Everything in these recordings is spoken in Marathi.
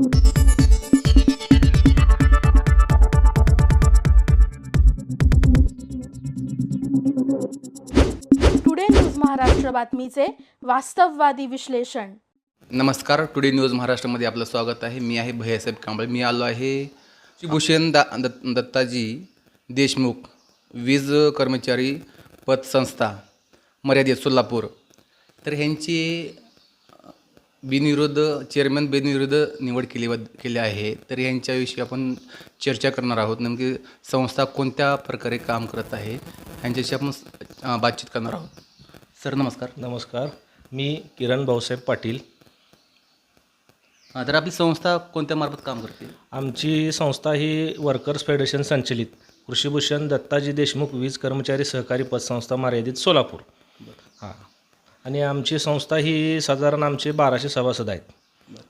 टुडे न्यूज महाराष्ट्र बातमीचे वास्तववादी विश्लेषण. नमस्कार टुडे न्यूज महाराष्ट्रामध्ये आपलं स्वागत आहे. मी आहे भैयासाहेब कांबळे. मी आलो आहे भूषण दा दत् दत्ताजी देशमुख वीज कर्मचारी पतसंस्था मर्यादित सोलापूर. तर ह्यांची बिनविरोध चेअरमॅन बिनविरोध निवड केली केली आहे. तर ह्यांच्याविषयी आपण चर्चा करणार आहोत. नेमकी संस्था कोणत्या प्रकारे काम करत आहे ह्यांच्याशी आपण बातचीत करणार आहोत. सर नमस्कार. नमस्कार. मी किरण भाऊसाहेब पाटील. हा, तर आपली संस्था कोणत्या मार्फत काम करते? आमची संस्था ही वर्कर्स फेडरेशन संचलित. कृषीभूषण दत्ताजी देशमुख वीज कर्मचारी सहकारी पतसंस्था मर्यादित सोलापूर. हां. आणि आमची संस्था ही साधारण आमचे बाराशे सभासद आहेत.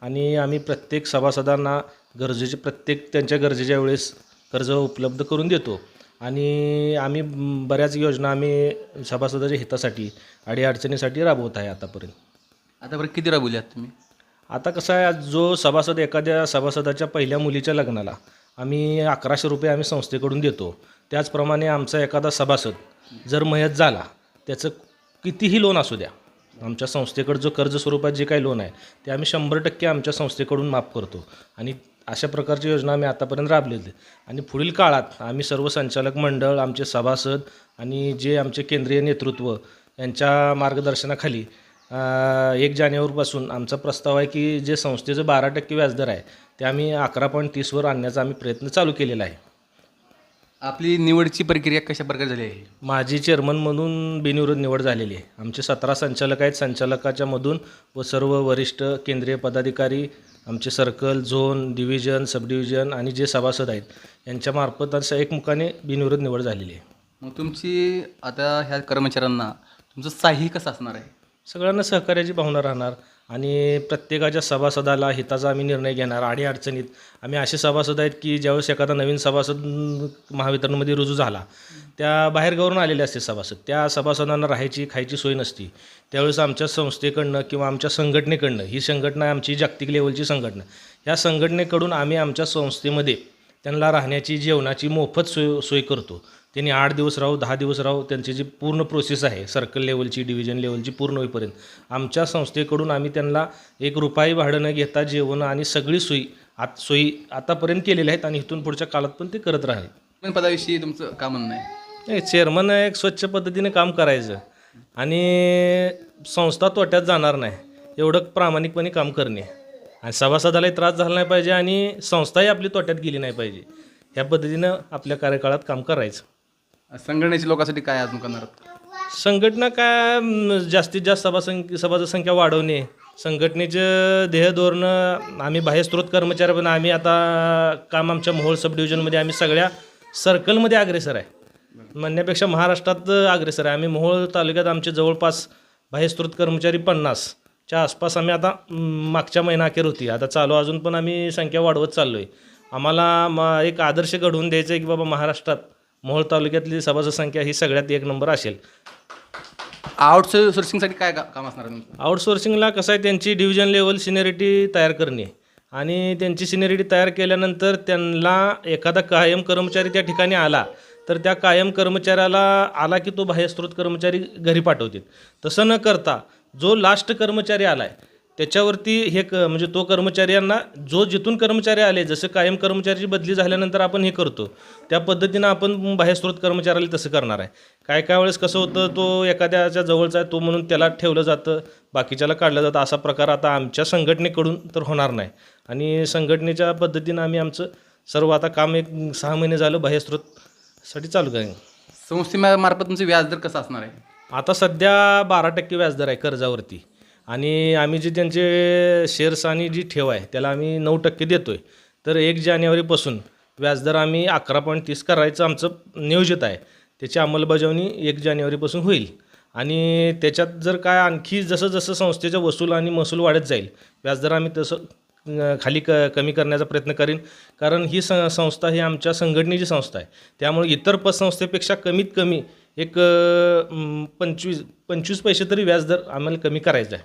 आणि आम्ही प्रत्येक सभासदांना गरजेचे प्रत्येक त्यांच्या गरजेच्या वेळेस कर्ज उपलब्ध करून देतो. आणि आम्ही बऱ्याच योजना आम्ही सभासदाच्या हितासाठी अडीअडचणीसाठी राबवत आहे आतापर्यंत. आतापर्यंत किती राबवले आहात तुम्ही? आता कसं आहे जो सभासद एखाद्या सभासदाच्या पहिल्या मुलीच्या लग्नाला आम्ही अकराशे रुपये आम्ही संस्थेकडून देतो. त्याचप्रमाणे आमचा एखादा सभासद जर मयत झाला त्याचं कितीही लोन असू द्या आमच्या संस्थेकडं जो कर्ज स्वरूपात जे काही लोन आहे ते आम्ही शंभर टक्के आमच्या संस्थेकडून माफ करतो आणि अशा प्रकारची योजना आम्ही आतापर्यंत राबलेली आहे. आणि पुढील काळात आम्ही सर्व संचालक मंडळ आमचे सभासद आणि जे आमचे केंद्रीय नेतृत्व यांच्या मार्गदर्शनाखाली एक जानेवारीपासून आमचा प्रस्ताव आहे की जे संस्थेचं बारा टक्के व्याजदर आहे ते आम्ही अकरा पॉईंट तीसवर आणण्याचा आम्ही प्रयत्न चालू केलेला आहे आपली निवडची प्रक्रिया कशा प्रकारे झाली आहे? माझी चेअरमन म्हणून बिनविरोध निवड झालेली आहे. आमचे सतरा संचालक आहेत. संचालकाच्या मधून व सर्व वरिष्ठ केंद्रीय पदाधिकारी आमचे circle zone division sub division आणि जे सभासद आहेत यांच्यामार्फत असं एकमुखाने बिनविरोध निवड झालेली आहे. मग तुमची आता ह्या कर्मचाऱ्यांना तुमचं साही कसं असणार आहे? सगळ्यांना सहकार्याची भावना राहणार. आणि प्रत्येकाच्या सभासदाला हिताचा आम्ही निर्णय घेणार आणि अडचणीत आम्ही असे सभासद आहेत की ज्यावेळेस एखादा नवीन सभासद महावितरणमध्ये रुजू झाला त्या बाहेरगावरून आलेले असते सभासद. त्या सभासदांना राहायची खायची सोय नसती. त्यावेळेस आमच्या संस्थेकडनं किंवा आमच्या संघटनेकडनं ही संघटना आमची जागतिक लेवलची संघटना या संघटनेकडून आम्ही आमच्या संस्थेमध्ये त्यांना राहण्याची जेवणाची मोफत सोय सोय करतो. त्यांनी आठ दिवस राहू दहा दिवस राहू त्यांची जी पूर्ण प्रोसेस आहे सर्कल लेवलची डिव्हिजन लेवलची पूर्ण होईपर्यंत. आमच्या संस्थेकडून आम्ही त्यांना एक रुपयाही भाडं न घेता जेवण आणि सगळी सोयी आत सोयी आतापर्यंत केलेल्या आहेत आणि इथून पुढच्या काळात पण ते करत राहील. पण पदाविषयी तुमचं म्हणणं आहे? नाही चेअरमन एक स्वच्छ पद्धतीने काम करायचं. आणि संस्था तोट्यात जाणार नाही. एवढं प्रामाणिकपणे काम करणे. आणि सभासदालाही त्रास झाला नाही पाहिजे आणि संस्थाही आपली तोट्यात गेली नाही पाहिजे. ह्या पद्धतीनं आपल्या कार्यकाळात काम करायचं. संघटनेची लोकांसाठी काय अजून करणार आहात? संघटना काय जास्तीत जास्त सभासंख्या सभासद संख्या वाढवणे. संघटनेचं ध्येय धोरण आम्ही बाह्यस्त्रोत कर्मचारी पण आम्ही आता काम आमच्या मोहोळ सब डिव्हिजनमध्ये आम्ही सगळ्या सर्कलमध्ये अग्रेसर आहे. म्हणण्यापेक्षा महाराष्ट्रात अग्रेसर आहे. आम्ही मोहोळ तालुक्यात आमचे जवळपास बाह्यस्त्रोत कर्मचारी पन्नासच्या आसपास आम्ही आता मागच्या महिना अखेर होती. आता चालू अजून पण आम्ही संख्या वाढवत चाललो आहे आम्हाला म एक आदर्श घडवून द्यायचं आहे की बाबा महाराष्ट्रात मोहोळ तालुक्यातली सभासद संख्या ही सगळ्यात एक नंबर असेल. आउटसोर्सिंगसाठी काय का- काम असणार आहे तुमचं? आउटसोर्सिंगला कसं आहे त्यांची डिव्हिजन लेवल सिनियरिटी तयार करणे. आणि त्यांची सिनियरिटी तयार केल्यानंतर त्यांना एखादा कायम कर्मचारी त्या ठिकाणी आला तर त्या कायम कर्मचाऱ्याला आला की तो बाह्यस्त्रोत कर्मचारी घरी पाठवतील. तसं न करता जो लास्ट कर्मचारी आला आहे त्याच्यावरती हे क म्हणजे तो कर्मचारी यांना जो जिथून कर्मचारी आले जसं कायम कर्मचाऱ्याची बदली झाल्यानंतर आपण हे करतो त्या पद्धतीनं आपण बाह्यस्त्रोत कर्मचाऱ्याला तसं करणार आहे. काय काय वेळेस कसं होतं तो एखाद्याच्या जवळचा आहे तो म्हणून त्याला ठेवलं जातं बाकीच्याला काढलं जातं असा प्रकार आता आमच्या संघटनेकडून तर होणार नाही. आणि संघटनेच्या पद्धतीनं आम्ही आमचं सर्व आता काम एक सहा महिने झालं बाह्यस्त्रोतसाठी चालू करेन संस्थेमार्फत तुमचं व्याजदर कसं असणार आहे? आता सध्या बारा टक्के व्याजदर आहे कर्जावरती. आणि आम्ही जे त्यांचे शेअर्स आणि जी ठेव आहे त्याला आम्ही नऊ टक्के देतो आहे तर एक जानेवारीपासून व्याजदर आम्ही अकरा पॉईंट तीस करायचं आमचं नियोजित आहे. त्याची अंमलबजावणी एक जानेवारीपासून होईल. आणि त्याच्यात जर काय आणखी जसं जसं संस्थेचा वसूल आणि महसूल वाढत जाईल व्याजदर आम्ही तसं अं, खाली क कमी करण्याचा प्रयत्न करीन. कारण ही स संस्था ही आमच्या संघटनेची संस्था आहे. त्यामुळे इतर पतसंस्थेपेक्षा कमीत कमी एक अं, पंचवीस पंचवीस पैसे तरी व्याजदर आम्हाला कमी करायचं आहे.